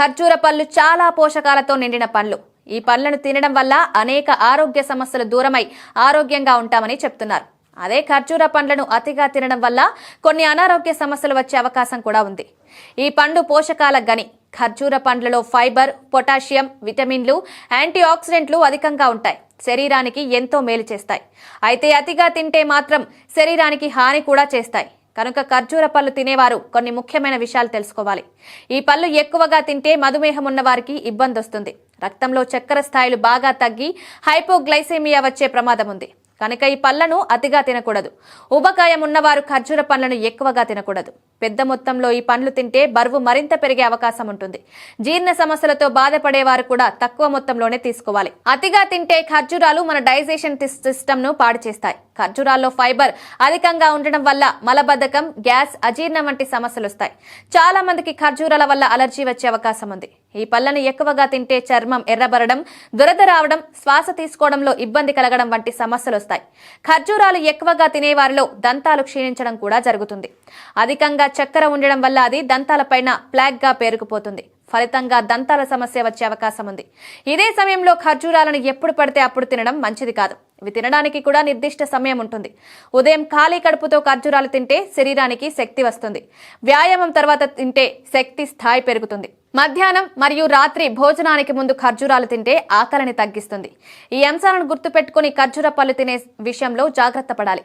ఖర్జూర పళ్ళు చాలా పోషకాలతో నిండిన పండ్లు. ఈ పళ్ళను తినడం వల్ల అనేక ఆరోగ్య సమస్యలు దూరమై ఆరోగ్యంగా ఉంటామని చెప్తున్నారు. అదే ఖర్జూర పండ్లను అతిగా తినడం వల్ల కొన్ని అనారోగ్య సమస్యలు వచ్చే అవకాశం కూడా ఉంది. ఈ పండు పోషకాల గని ఖర్జూర పండ్లలో ఫైబర్ పొటాషియం విటమిన్లు యాంటీ ఆక్సిడెంట్లు అధికంగా ఉంటాయి. శరీరానికి ఎంతో మేలు చేస్తాయి. అయితే అతిగా తింటే మాత్రం శరీరానికి హాని కూడా చేస్తాయి. కనుక ఖర్జూర పళ్ళు తినేవారు. కొన్ని ముఖ్యమైన విషయాలు తెలుసుకోవాలి. ఈ పళ్ళు ఎక్కువగా తింటే మధుమేహం ఉన్న వారికి ఇబ్బంది వస్తుంది రక్తంలో చక్కెర స్థాయిలు బాగా తగ్గి హైపోగ్లైసేమియా వచ్చే ప్రమాదం ఉంది కనుక ఈ పళ్ళను అతిగా తినకూడదు. ఉబకాయం ఉన్నవారు ఖర్జూర పండ్లను ఎక్కువగా తినకూడదు. పెద్ద మొత్తంలో ఈ పండ్లు తింటే బరువు మరింత పెరిగే అవకాశం ఉంటుంది. జీర్ణ సమస్యలతో బాధపడేవారు కూడా తక్కువ మొత్తంలోనే తీసుకోవాలి. అతిగా తింటే ఖర్జూరాలు మన డైజెషన్ సిస్టమ్ను పాడు చేస్తాయి. ఖర్జూరాల్లో ఫైబర్ అధికంగా ఉండడం వల్ల మలబద్ధకం గ్యాస్ అజీర్ణం వంటి సమస్యలు వస్తాయి చాలా మందికి ఖర్జూరాల వల్ల అలర్జీ వచ్చే అవకాశం ఉంది. ఈ పళ్ళను ఎక్కువగా తింటే చర్మం ఎర్రబడడం దురద రావడం శ్వాస తీసుకోవడంలో ఇబ్బంది కలగడం వంటి సమస్యలు వస్తాయి ఖర్జూరాలు ఎక్కువగా తినేవారిలో దంతాలు క్షీణించడం కూడా జరుగుతుంది. అధికంగా చక్కెర ఉండడం వల్ల అది దంతాలపైన ప్లాగ్గా పేరుకుపోతుంది. ఫలితంగా దంతాల సమస్య వచ్చే అవకాశం ఉంది. ఇదే సమయంలో ఖర్జూరాలను ఎప్పుడు పడితే అప్పుడు తినడం మంచిది కాదు. ఇవి తినడానికి కూడా నిర్దిష్ట సమయం ఉంటుంది. ఉదయం ఖాళీ కడుపుతో ఖర్జూరాలు తింటే శరీరానికి శక్తి వస్తుంది. వ్యాయామం తర్వాత తింటే శక్తి స్థాయి పెరుగుతుంది. మధ్యాహ్నం మరియు రాత్రి భోజనానికి ముందు ఖర్జూరాలు తింటే ఆకలిని తగ్గిస్తుంది. ఈ అంశాలను గుర్తుపెట్టుకుని ఖర్జూర పళ్ళు తినే విషయంలో జాగ్రత్త పడాలి.